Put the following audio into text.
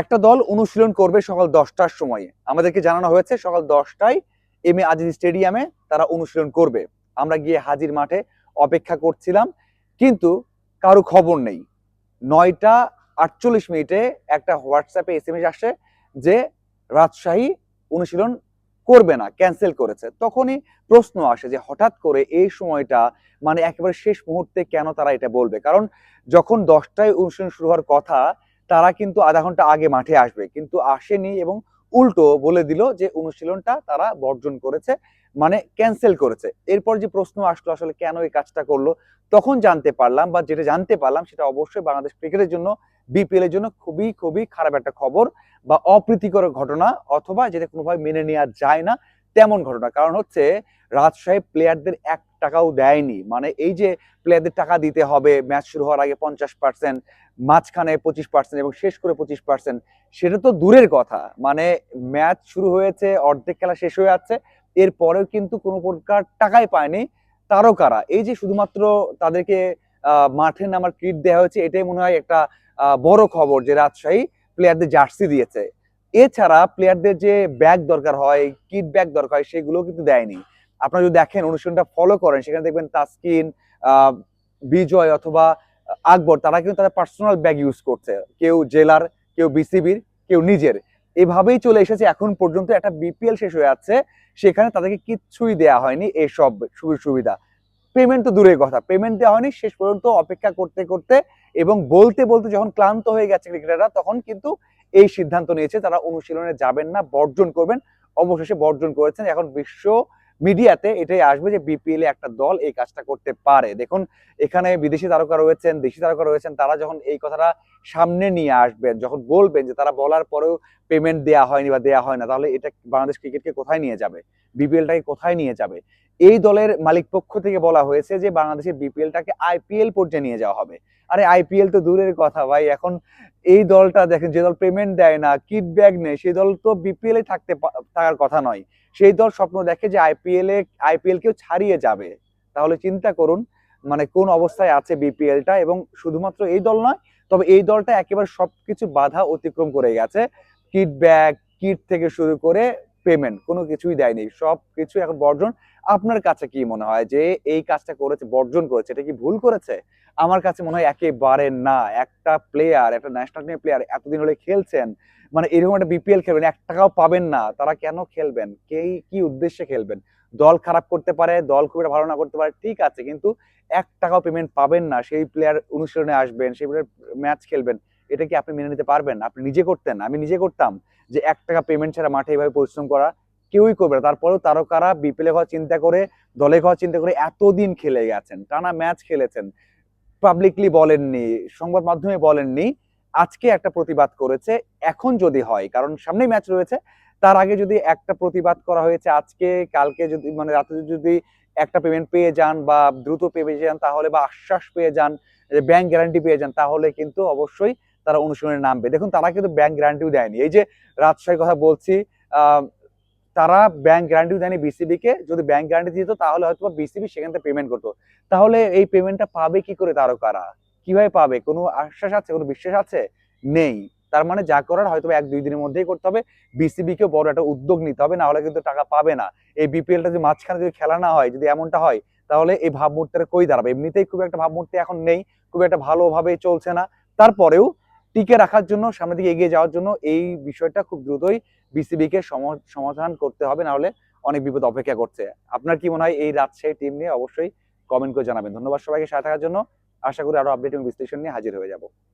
একটা দল অনুশীলন করবে সকাল দশটার সময়। আমাদেরকে জানানো হয়েছে, সকাল দশটায় এম এ আজিজ স্টেডিয়ামে তারা অনুশীলন করবে। আমরা গিয়ে হাজির মাঠে অপেক্ষা করছিলাম, কিন্তু কারও খবর নেই। নয়টা আটচল্লিশ মিনিটে একটা হোয়াটসঅ্যাপে এস এম এস আসে যে রাজশাহী অনুশীলন করবে না, ক্যান্সেল করেছে। তখনই প্রশ্ন আসে যে হঠাৎ করে এই সময়টা মানে একেবারে শেষ মুহূর্তে কেন তারা এটা বলবে? কারণ যখন দশটায় অনুশীলন শুরু হওয়ার কথা তারা কিন্তু আধা ঘণ্টা আগে মাঠে আসবে। কিন্তু আসেনি এবং উল্টো বলে দিল যে অনুশীলনটা তারা বর্জন করেছে মানে ক্যান্সেল করেছে। এরপর যে প্রশ্ন আসলো আসলে কেন এই কাজটা করল, তখন জানতে পারলাম বা যেটা জানতে পারলাম সেটা অবশ্যই বাংলাদেশ ক্রিকেটের জন্য বিপিএল এর জন্য খুবই খুবই খারাপ একটা খবর বা অপ্রীতিকর ঘটনা অথবা যেটা কোনোভাবে মেনে নেওয়া যায় না। তেমন ঘটনা। কারণ হচ্ছে রাজশাহী প্লেয়ারদের এক টাকাও দেয়নি। মানে এই যে প্লেয়ারদের টাকা দিতে হবে ম্যাচ শুরু হওয়ার আগে পঞ্চাশ পার্সেন্ট মাঝখানে পঁচিশ পার্সেন্ট এবং শেষ করে পঁচিশ পার্সেন্ট সেটা তো দূরের কথা। মানে ম্যাচ শুরু হয়েছে, অর্ধেক খেলা শেষ হয়ে যাচ্ছে, এরপরেও কিন্তু কোনো প্রকার টাকাই পায়নি তারকারা। এই যে শুধুমাত্র তাদেরকে মাঠে নামার কিট দেওয়া হয়েছে, এটাই মনে হয় একটা বড় খবর যে রাজশাহী প্লেয়ারদের জার্সি দিয়েছে। এছাড়া প্লেয়ারদের যে ব্যাগ দরকার হয় কিট ব্যাগ দরকার হয় সেগুলো কিন্তু দেয়নি। আপনারা যদি দেখেন, অনুষ্ঠানটা ফলো করেন, সেখানে দেখবেন তাসকিন বিজয় অথবা আকবর, তারা কিন্তু তাদের পার্সোনাল ব্যাগ ইউজ করছে। কেউ জেলার, কেউ বিসিবির, কেউ নিজের। এভাবেই চলে এসেছে। এখন পর্যন্ত একটা বিপিএল শেষ হয়ে যাচ্ছে সেখানে তাদেরকে কিচ্ছুই দেয়া হয়নি এসব সুবিধা পেমেন্ট তো দূরের কথা। পেমেন্ট দেওয়া হয়নি, শেষ পর্যন্ত অপেক্ষা করতে করতে এবং বলতে বলতে যখন ক্লান্ত হয়ে গেছে ক্রিকেটাররা তখন কিন্তু এই সিদ্ধান্ত নিয়েছে, তারা অনুশীলনে যাবেন না, বর্জন করবেন। অবশেষে বর্জন করেছেন। এখন বিশ্ব মিডিয়াতে এটাই আসবে যে বিপিএল এ একটা দল এই কাজটা করতে পারে। দেখুন, এখানে বিদেশি তারকা রয়েছেন, দেশি তারকা রয়েছেন, তারা যখন এই কথাটা সামনে নিয়ে আসবেন, যখন বলবেন যে তারা বলার পরেও পেমেন্ট দেয়া হয়নি বা দেয়া হয় না, তাহলে এটা বাংলাদেশ ক্রিকেটকে কোথায় নিয়ে যাবে? বিপিএলটাকে কোথায় নিয়ে যাবে? এই দলের মালিক পক্ষ থেকে বলা হয়েছে যে বাংলাদেশের বিপিএলটাকে আইপিএল পর্যায়ে নিয়ে যাওয়া হবে। আরে আইপিএল তো দূরের কথা ভাই, এখন এই দলটা দেখেন, যে দল পেমেন্ট দেয় না কিট ব্যাগ নেই, সেই দল তো বিপিএল এ থাকতে থাকার কথা নয়। সেই দল স্বপ্ন দেখে যে আইপিএল এ আইপিএল কেও ছাড়িয়ে যাবে। তাহলে চিন্তা করুন মানে কোন অবস্থায় আছে বিপিএলটা এবং শুধুমাত্র এই দল নয়, তবে এই দলটা একেবারে সবকিছু বাধা অতিক্রম করে গেছে। কিট ব্যাগ কিট থেকে শুরু করে পেমেন্ট কোনো কিছুই দেয়নি। সব কিছু এখন বর্জন। আপনার কাছে কি মনে হয় যে এই কাজটা করেছে, বর্জন করেছে, এটা কি ভুল করেছে? আমার কাছে মনে হয় একেবারে না। একটা প্লেয়ার একটা ন্যাশনাল টিমের প্লেয়ার এতদিন হলে খেলছেন মানে এরকম একটা বিপিএল খেলবেন, এক টাকাও পাবেন না, তারা কেন খেলবেন? কে কি উদ্দেশ্যে খেলবেন? দল খারাপ করতে পারে, দল খুব একটা ভালো না করতে পারে, ঠিক আছে, কিন্তু এক টাকাও পেমেন্ট পাবেন না। সেই প্লেয়ার অনুশীলনে আসবেন, সেই প্লেয়ার ম্যাচ খেলবেন। এটা কি আপনি মেনে নিতে পারবেন? আপনি নিজে করতেন আমি নিজে করতাম যে এক টাকা পেমেন্ট ছাড়া মাঠে এইভাবে পরিশ্রম করা কেউই করবে না। তারপরেও তারকারা বিপিএল হওয়ার চিন্তা করে দলে হওয়ার চিন্তা করে এতদিন খেলে গেছেন, টানা ম্যাচ খেলেছেন পাবলিকলি বলেননি, সংবাদ মাধ্যমে বলেননি, আজকে একটা প্রতিবাদ করেছে, এখন যদি হয়, কারণ সামনে ম্যাচ রয়েছে, তার আগে যদি একটা প্রতিবাদ করা হয়েছে আজকে, কালকে যদি মানে রাতে যদি একটা পেমেন্ট পেয়ে যান বা দ্রুত পেয়ে যান, তাহলে বা আশ্বাস পেয়ে যান ব্যাংক গ্যারান্টি পেয়ে যান, তাহলে কিন্তু অবশ্যই তারা অনুশীলনে নামবে। দেখুন, তারা কিন্তু ব্যাংক গ্যারান্টিও দেয়নি। এই যে রাজশাহীর কথা বলছি তারা ব্যাংক গ্যারান্টিও দেয়নি বিসিবি কে। যদি ব্যাংক গ্যারান্টি দিত, তাহলে হয়তো বিসিবি সেখান থেকে পেমেন্ট করতো। তাহলে এই পেমেন্টটা পাবে কি করে তারকারা? কীভাবে পাবে? কোনো আশ্বাস আছে? কোনো বিশ্বাস আছে? নেই। তার মানে যা করার হয়তো এক দুই দিনের মধ্যেই করতে হবে। বিসিবি কেও বড় একটা উদ্যোগ নিতে হবে না হলে কিন্তু টাকা পাবে না। এই বিপিএলটা যদি মাঝখানে যদি খেলা না হয়, যদি এমনটা হয়, তাহলে এই ভাবমূর্তিটা কই দাঁড়াবে? এমনিতেই খুব একটা ভাবমূর্তি এখন নেই, খুব একটা ভালোভাবে চলছে না। তারপরেও টিকে রাখার জন্য, সামনের দিকে এগিয়ে যাওয়ার জন্য এই বিষয়টা খুব দ্রুতই বিসিবি কে সম- সমাধান করতে হবে, না হলে অনেক বিপদ অপেক্ষা করছে। আপনার কি মনে হয় এই রাজশাহী টিম নিয়ে অবশ্যই কমেন্ট করে জানাবেন। ধন্যবাদ সবাইকে সাথে থাকার জন্য। আশা করি আরও আপডেট এবং বিশ্লেষণ নিয়ে হাজির হয়ে যাব।